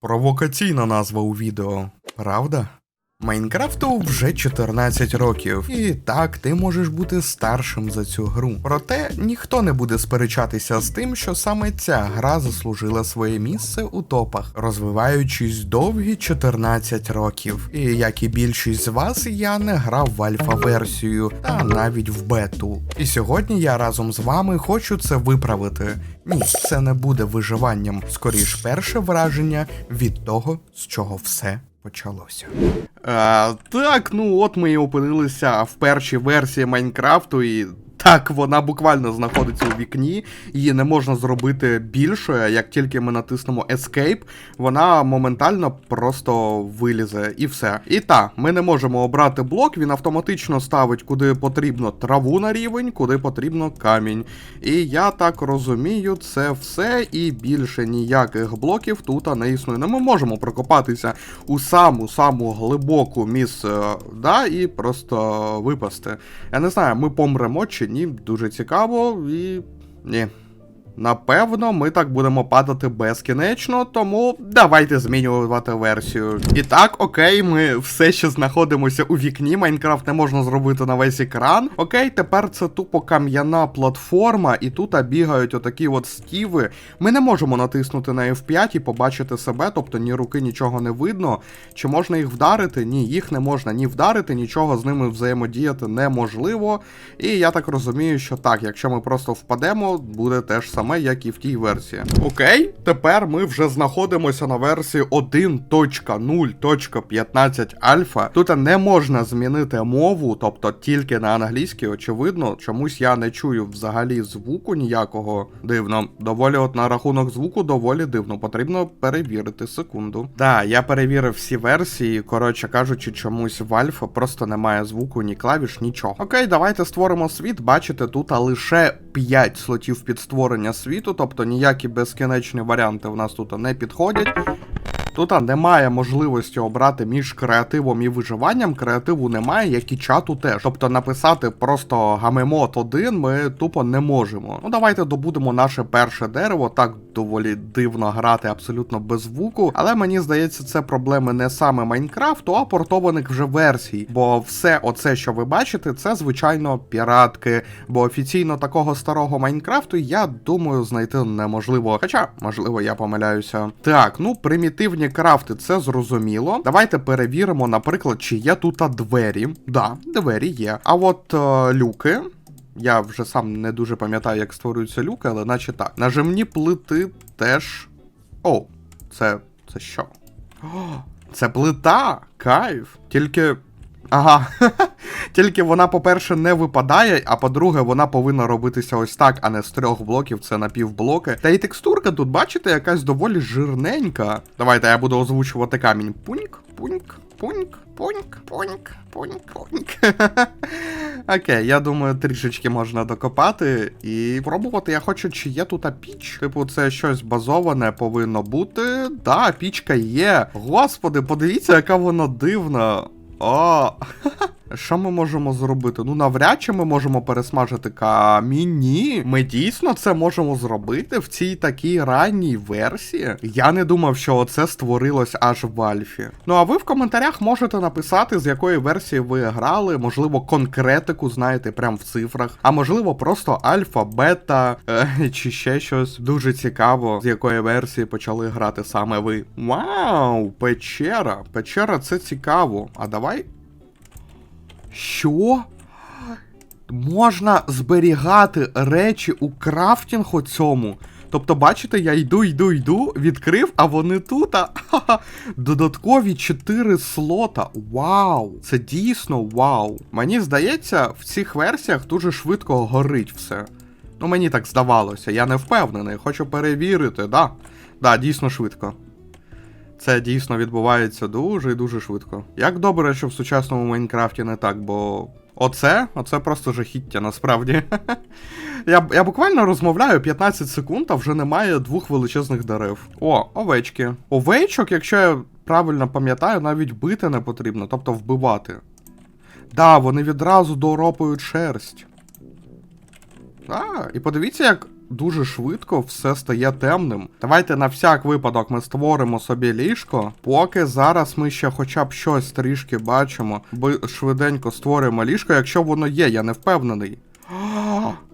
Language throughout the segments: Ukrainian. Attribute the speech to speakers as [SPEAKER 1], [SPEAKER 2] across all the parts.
[SPEAKER 1] Провокаційна назва у відео, правда? Майнкрафту вже 14 років, і так ти можеш бути старшим за цю гру. Проте ніхто не буде сперечатися з тим, що саме ця гра заслужила своє місце у топах, розвиваючись довгі 14 років. І як і більшість з вас, я не грав в альфа-версію, та навіть в бету. І сьогодні я разом з вами хочу це виправити. Ні, це не буде виживанням, скоріш перше враження від того, з чого все почалося. А, так, ну от ми і опинилися в першій версії Майнкрафту, і так, вона буквально знаходиться у вікні, її не можна зробити більшою. Як тільки ми натиснемо Escape, вона моментально просто вилізе і все. І так, ми не можемо обрати блок, він автоматично ставить куди потрібно траву на рівень, куди потрібно камінь. І я так розумію, це все і більше ніяких блоків тут не існує. Ну ми можемо прокопатися у саму саму глибоку місце, да, і просто випасти. Я не знаю, ми помремо чи ні, дуже цікаво і. ні. Напевно, ми так будемо падати безкінечно, тому давайте змінювати версію. І так, окей, ми все ще знаходимося у вікні. Майнкрафт не можна зробити на весь екран. Окей, тепер це тупо кам'яна платформа, і тут бігають отакі от стіви. Ми не можемо натиснути на F5 і побачити себе, тобто ні руки, нічого не видно. Чи можна їх вдарити? Ні, їх не можна ні вдарити, нічого з ними взаємодіяти неможливо. І я так розумію, що так, якщо ми просто впадемо, буде теж саме саме, як і в тій версії. Окей, тепер ми вже знаходимося на версії 1.0.15 альфа. Тут не можна змінити мову, тобто тільки на англійській, очевидно, чомусь я не чую взагалі звуку ніякого дивно. Доволі от на рахунок звуку доволі дивно. Потрібно перевірити секунду. Да, я перевірив всі версії. Коротше кажучи, чомусь в альфа просто немає звуку, ні клавіш, нічого. Окей, давайте створимо світ. Бачите, тут лише 5 слотів під створення світу, тобто ніякі безкінечні варіанти в нас тут не підходять. Тут немає можливості обрати між креативом і виживанням. Креативу немає, як і чату теж. Тобто написати просто гамемот 1 ми тупо не можемо. Ну давайте добудемо наше перше дерево. Так доволі дивно грати абсолютно без звуку. Але мені здається, це проблеми не саме Майнкрафту, а портованих вже версій. Бо все оце, що ви бачите, це звичайно піратки. Бо офіційно такого старого Майнкрафту, я думаю, знайти неможливо. Хоча, можливо, я помиляюся. Так, ну примітивні крафти, це зрозуміло. Давайте перевіримо, наприклад, чи є тут двері. Да, двері є. А от е, люки. Я вже сам не дуже пам'ятаю, як створюються люки, але наче так. Нажимні плити теж. О, це. це що? О, це плита! Кайф. Тільки. Ага, тільки вона, по-перше, не випадає, а по-друге, вона повинна робитися ось так, а не з трьох блоків, це на півблоки. Та і текстурка тут, бачите, якась доволі жирненька. Давайте я буду озвучувати камінь. Пуньк, пуньк, пуньк, пуньк, пуньк, пуньк, пуньк. Окей, я думаю, трішечки можна докопати і пробувати. Я хочу, чи є тут піч. Типу, це щось базоване повинно бути. Да, пічка є. Господи, подивіться, яка вона дивна. О, що ми можемо зробити? Ну, навряд чи ми можемо пересмажити камінь. Ні, Ми дійсно це можемо зробити в цій такій ранній версії. Я не думав, що це створилось аж в Альфі. Ну а ви в коментарях можете написати, з якої версії ви грали, можливо, конкретику знаєте прямо в цифрах, а можливо, просто альфа, бета е, чи ще щось дуже цікаво, з якої версії почали грати саме ви. Вау, печера! Печера це цікаво. А давай. Що? Можна зберігати речі у крафтінгу цьому. Тобто, бачите, я йду, йду, йду, відкрив, а вони тут. А, Додаткові 4 слота. Вау! Це дійсно вау. Мені здається, в цих версіях дуже швидко горить все. Ну, мені так здавалося, я не впевнений, хочу перевірити, да. Да, дійсно швидко. Це дійсно відбувається дуже і дуже швидко. Як добре, що в сучасному Майнкрафті не так, бо оце, оце просто жахіття, насправді. я я буквально розмовляю 15 секунд, а вже немає двох величезних дерев. О, овечки. Овечок, якщо я правильно пам'ятаю, навіть бити не потрібно, тобто вбивати. Да, вони відразу доропують шерсть. А, і подивіться, як дуже швидко все стає темним. Давайте на всяк випадок ми створимо собі ліжко, поки зараз ми ще хоча б щось трішки бачимо. бо швиденько створимо ліжко, якщо воно є, я не впевнений.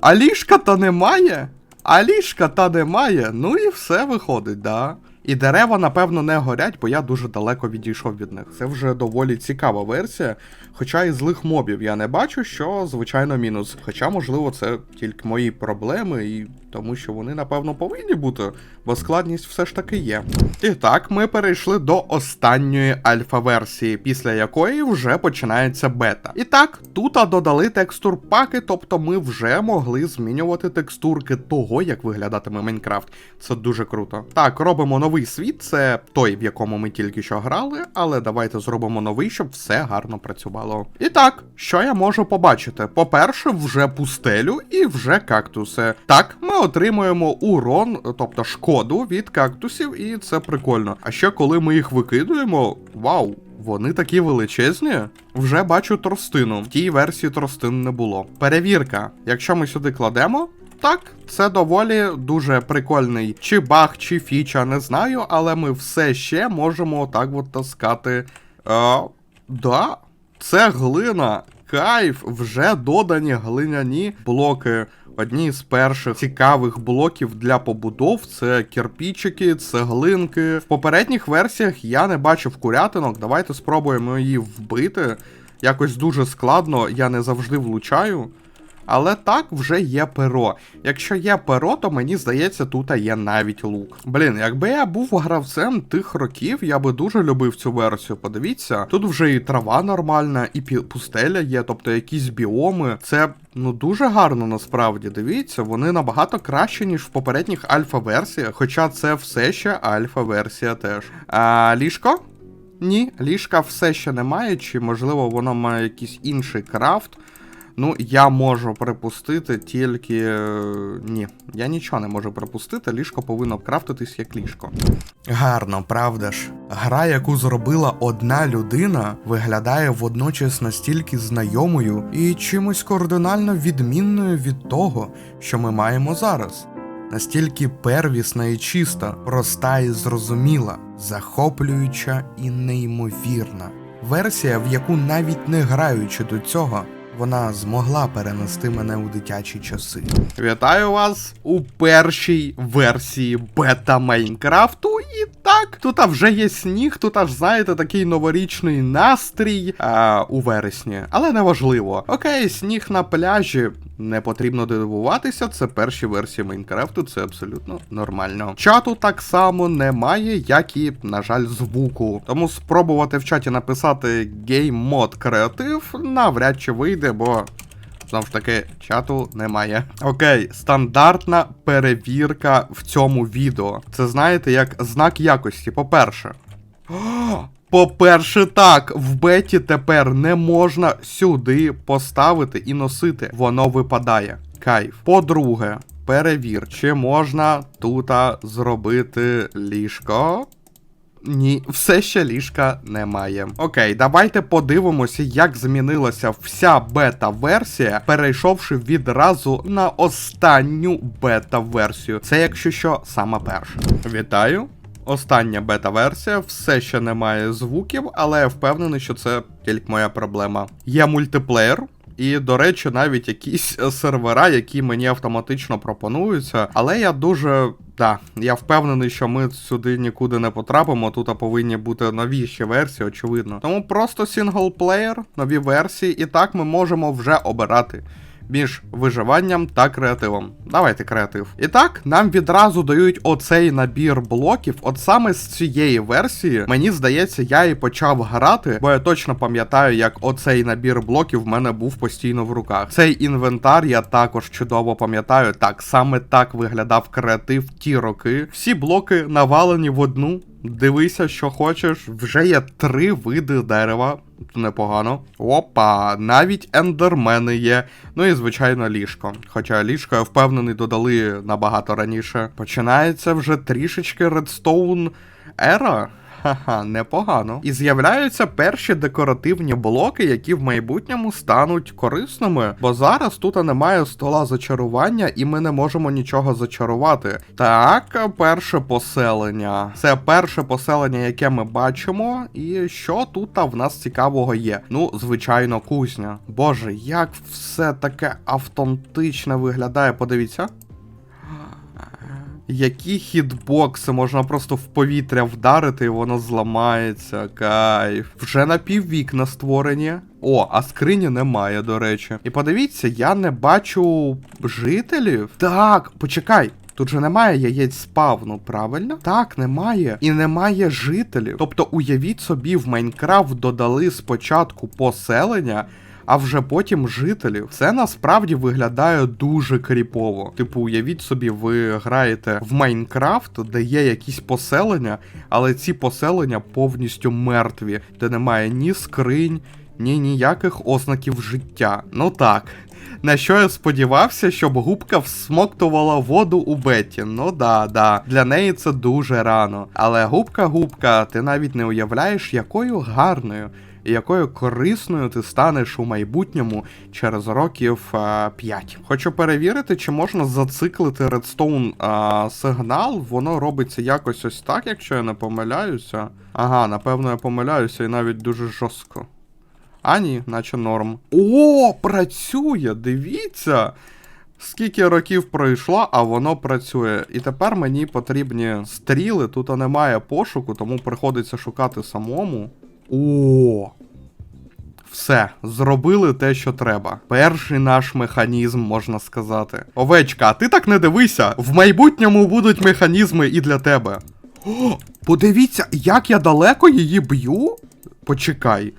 [SPEAKER 1] А ліжка та немає? А ліжка та немає. Ну і все виходить, да. І дерева, напевно, не горять, бо я дуже далеко відійшов від них. Це вже доволі цікава версія. Хоча і злих мобів я не бачу, що звичайно мінус. Хоча, можливо, це тільки мої проблеми, і тому що вони, напевно, повинні бути, бо складність все ж таки є. І так, ми перейшли до останньої альфа-версії, після якої вже починається бета. І так, тут додали текстур паки, тобто ми вже могли змінювати текстурки того, як виглядатиме Майнкрафт. Це дуже круто. Так, робимо новий світ, це той, в якому ми тільки що грали, але давайте зробимо новий, щоб все гарно працювало. І так, що я можу побачити? По-перше, вже пустелю і вже кактуси. Так, ми отримуємо урон, тобто шкоду від кактусів, і це прикольно. А ще коли ми їх викидуємо, вау. Вони такі величезні. Вже бачу тростину. В тій версії тростин не було. Перевірка. Якщо ми сюди кладемо. Так, це доволі дуже прикольний чи баг, чи фіча, не знаю, але ми все ще можемо отак от таскати. Е, да, це глина. Кайф, вже додані глиняні блоки. Одні з перших цікавих блоків для побудов це кирпічики, цеглинки. В попередніх версіях я не бачив курятинок. Давайте спробуємо її вбити. Якось дуже складно, я не завжди влучаю. Але так вже є перо. Якщо є перо, то мені здається, тут є навіть лук. Блін, якби я був гравцем тих років, я би дуже любив цю версію. Подивіться, тут вже і трава нормальна, і пустеля є, тобто якісь біоми. Це ну дуже гарно насправді. Дивіться, вони набагато краще, ніж в попередніх альфа-версіях, хоча це все ще альфа-версія теж. А ліжко? Ні, ліжка все ще немає, чи можливо воно має якийсь інший крафт. Ну, я можу припустити тільки. е, Ні, я нічого не можу припустити, ліжко повинно крафтитись як ліжко. Гарно, правда ж? Гра, яку зробила одна людина, виглядає водночас настільки знайомою і чимось кардинально відмінною від того, що ми маємо зараз. Настільки первісна і чиста, проста і зрозуміла, захоплююча і неймовірна. Версія, в яку навіть не граючи до цього, вона змогла перенести мене у дитячі часи. Вітаю вас у першій версії бета Майнкрафту. Так, тут вже є сніг, тут аж знаєте такий новорічний настрій а, у вересні, але не важливо. Окей, сніг на пляжі. Не потрібно дивуватися, це перші версії Майнкрафту, це абсолютно нормально. Чату так само немає, як і, на жаль, звуку. Тому спробувати в чаті написати Mod креатив навряд чи вийде, бо знову ж таки чату немає. Окей, стандартна перевірка в цьому відео. Це знаєте, як знак якості. По-перше. По-перше, так, в беті тепер не можна сюди поставити і носити. Воно випадає. Кайф. По-друге, перевір, чи можна тут зробити ліжко. Ні, все ще ліжка немає. Окей, давайте подивимося, як змінилася вся бета-версія, перейшовши відразу на останню бета-версію. Це, якщо що, сама перша. Вітаю. Остання бета-версія, все ще немає звуків, але я впевнений, що це тільки моя проблема. Є мультиплеєр. І, до речі, навіть якісь е, сервера, які мені автоматично пропонуються. Але я дуже. Да, я впевнений, що ми сюди нікуди не потрапимо. Тут повинні бути нові ще версії, очевидно. Тому просто синглплеєр, нові версії, і так ми можемо вже обирати. Між виживанням та креативом. Давайте креатив. І так, нам відразу дають оцей набір блоків. От саме з цієї версії, мені здається, я і почав грати, бо я точно пам'ятаю, як оцей набір блоків в мене був постійно в руках. Цей інвентар я також чудово пам'ятаю. Так, саме так виглядав креатив ті роки. Всі блоки навалені в одну. Дивися, що хочеш. Вже є три види дерева. Непогано. Опа, навіть ендермени є. Ну і звичайно ліжко. Хоча ліжко, я впевнений, додали набагато раніше. Починається вже трішечки редстоун ера. Ха-ха, непогано. І з'являються перші декоративні блоки, які в майбутньому стануть корисними. Бо зараз тут немає стола зачарування, і ми не можемо нічого зачарувати. Так, перше поселення. Це перше поселення, яке ми бачимо. І що тут в нас цікавого є? Ну, звичайно, кузня. Боже, як все таке автентичне виглядає, подивіться. Які хітбокси можна просто в повітря вдарити, і воно зламається. Кайф. Вже напіввікна створені. О, а скрині немає, до речі. І подивіться, я не бачу жителів. Так, почекай. Тут же немає яєць спавну, правильно? Так, немає. І немає жителів. Тобто, уявіть собі, в Майнкрафт додали спочатку поселення. А вже потім жителів. Це насправді виглядає дуже кріпово. Типу, уявіть собі, ви граєте в Майнкрафт, де є якісь поселення, але ці поселення повністю мертві, де немає ні скринь, ні ніяких ознаків життя. Ну так. На що я сподівався, щоб губка всмоктувала воду у Беті. Ну да, да. Для неї це дуже рано. Але губка-губка, ти навіть не уявляєш, якою гарною і якою корисною ти станеш у майбутньому через років а, 5. Хочу перевірити, чи можна зациклити редстоун а, сигнал. Воно робиться якось ось так, якщо я не помиляюся. Ага, напевно, я помиляюся і навіть дуже жорстко. А ні, наче норм. О, працює! Дивіться! Скільки років пройшло, а воно працює. І тепер мені потрібні стріли. Тут немає пошуку, тому приходиться шукати самому. О! Все, зробили те, що треба. Перший наш механізм, можна сказати. Овечка, а ти так не дивися. В майбутньому будуть механізми і для тебе. О, подивіться, як я далеко її б'ю. Почекай.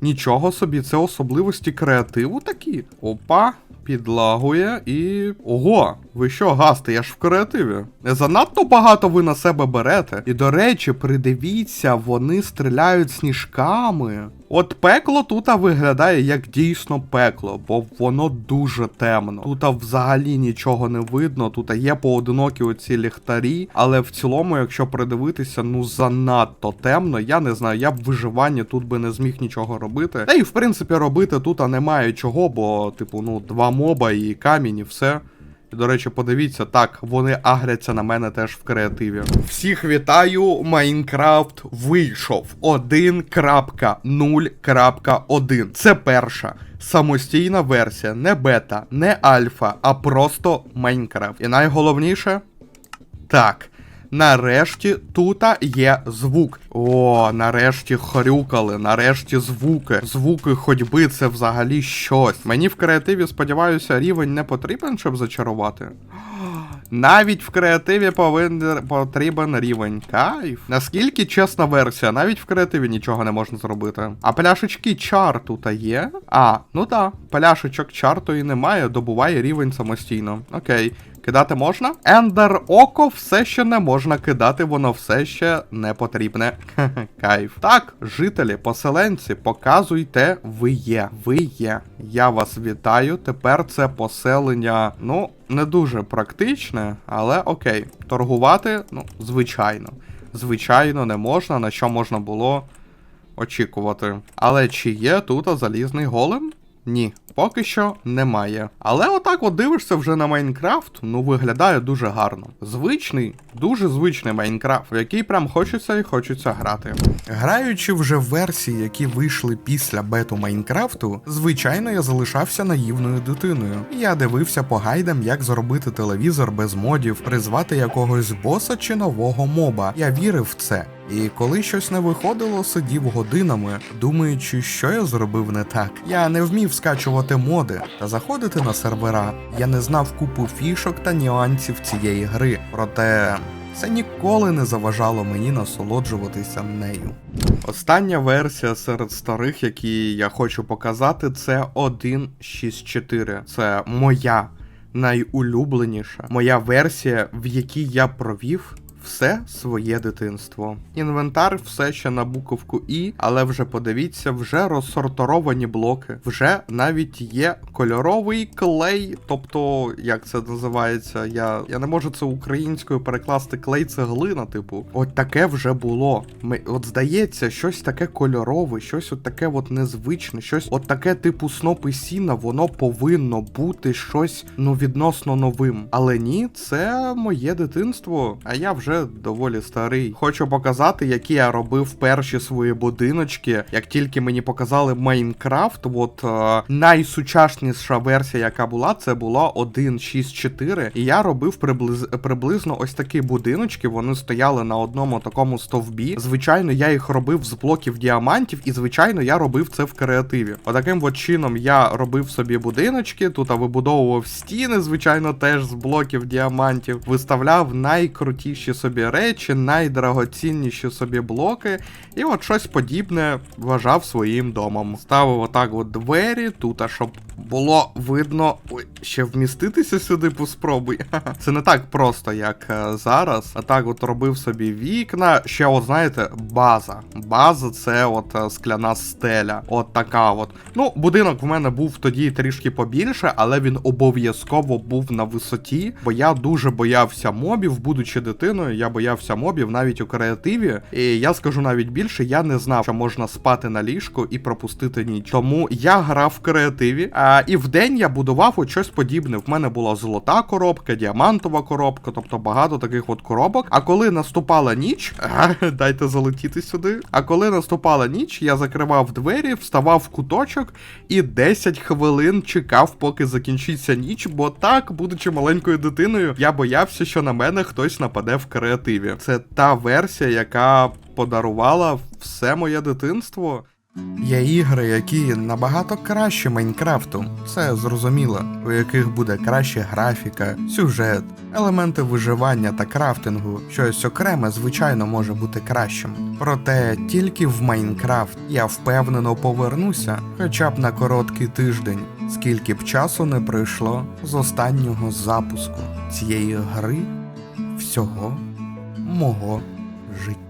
[SPEAKER 1] Нічого собі, це особливості креативу такі. Опа, підлагує і. Ого, ви що, гасти, я ж в креативі. Занадто багато ви на себе берете. І до речі, придивіться, вони стріляють сніжками. От пекло тут виглядає як дійсно пекло, бо воно дуже темно. Тут взагалі нічого не видно. Тут є поодинокі оці ліхтарі, але в цілому, якщо придивитися, ну занадто темно. Я не знаю, я б виживанні тут би не зміг нічого робити. Та й в принципі робити тут немає чого, бо, типу, ну, два моба і камінь, і все. І, До речі, подивіться, так, вони агряться на мене теж в креативі. Всіх вітаю, Майнкрафт вийшов 1.0.1. Це перша самостійна версія, не бета, не альфа, а просто Майнкрафт. І найголовніше так. Нарешті тут є звук. О, нарешті хрюкали, нарешті звуки. Звуки ходьби це взагалі щось. Мені в креативі, сподіваюся, рівень не потрібен, щоб зачарувати. Навіть в креативі повинен потрібен рівень. Кайф. Наскільки чесна версія, навіть в креативі нічого не можна зробити. А пляшечки чар тут є? А, ну так, пляшечок чар то і немає, добуває рівень самостійно. Окей. Кидати можна? Ендер око все ще не можна кидати, воно все ще не потрібне. Кайф. Так, жителі, поселенці, показуйте, ви є. Ви є. Я вас вітаю. Тепер це поселення, ну, не дуже практичне, але окей. Торгувати, ну, звичайно. Звичайно, не можна, на що можна було очікувати. Але чи є тут залізний голем? Ні, поки що немає. Але отак от дивишся вже на Майнкрафт, ну виглядає дуже гарно. Звичний, дуже звичний Майнкрафт, в який прям хочеться і хочеться грати. Граючи вже версії, які вийшли після бету Майнкрафту, звичайно, я залишався наївною дитиною. Я дивився по гайдам, як зробити телевізор без модів, призвати якогось боса чи нового моба. Я вірив в це. І коли щось не виходило, сидів годинами, думаючи, що я зробив не так. Я не вмів скачувати моди та заходити на сервера. Я не знав купу фішок та нюансів цієї гри. Проте це ніколи не заважало мені насолоджуватися нею. Остання версія серед старих, які я хочу показати, це 1.6.4. Це моя найулюбленіша, моя версія, в якій я провів все своє дитинство. Інвентар все ще на буковку І, але вже подивіться, вже розсорторовані блоки. Вже навіть є кольоровий клей, тобто, як це називається, я, я не можу це українською перекласти клей це глина, типу. От таке вже було. Ми, от здається, щось таке кольорове, щось от таке от незвичне, щось от таке типу снопи сіна, воно повинно бути щось ну відносно новим. Але ні, це моє дитинство, а я вже доволі старий. Хочу показати, які я робив перші свої будиночки. Як тільки мені показали Майнкрафт, от е, найсучасніша версія, яка була, це була 1.6.4. І я робив приблиз, приблизно ось такі будиночки. Вони стояли на одному такому стовбі. Звичайно, я їх робив з блоків діамантів, і звичайно, я робив це в креативі. Отаким от чином я робив собі будиночки, тут вибудовував стіни, звичайно, теж з блоків діамантів, виставляв найкрутіші собі речі, найдрагоцінніші собі блоки, і от щось подібне вважав своїм домом. Ставив отак от двері, тут, а щоб було видно. Ще вміститися сюди поспробуй. Це не так просто, як е, зараз. А так от робив собі вікна. Ще, от знаєте, база. База це от е, скляна стеля. От така от. Ну, будинок в мене був тоді трішки побільше, але він обов'язково був на висоті, бо я дуже боявся мобів, будучи дитиною, я боявся мобів навіть у креативі. І я скажу навіть більше, я не знав, що можна спати на ліжку і пропустити ніч. Тому я грав в креативі, а і вдень я будував от щось подібне. В мене була золота коробка, діамантова коробка, тобто багато таких от коробок. А коли наступала ніч, а, дайте залетіти сюди. А коли наступала ніч, я закривав двері, вставав в куточок і 10 хвилин чекав, поки закінчиться ніч, бо так, будучи маленькою дитиною, я боявся, що на мене хтось нападе в креативі. Це та версія, яка подарувала все моє дитинство. Є ігри, які набагато краще Майнкрафту, це зрозуміло, у яких буде краща графіка, сюжет, елементи виживання та крафтингу. Щось окреме, звичайно, може бути кращим. Проте тільки в Майнкрафт я впевнено повернуся, хоча б на короткий тиждень, скільки б часу не пройшло з останнього запуску цієї гри всього мого життя.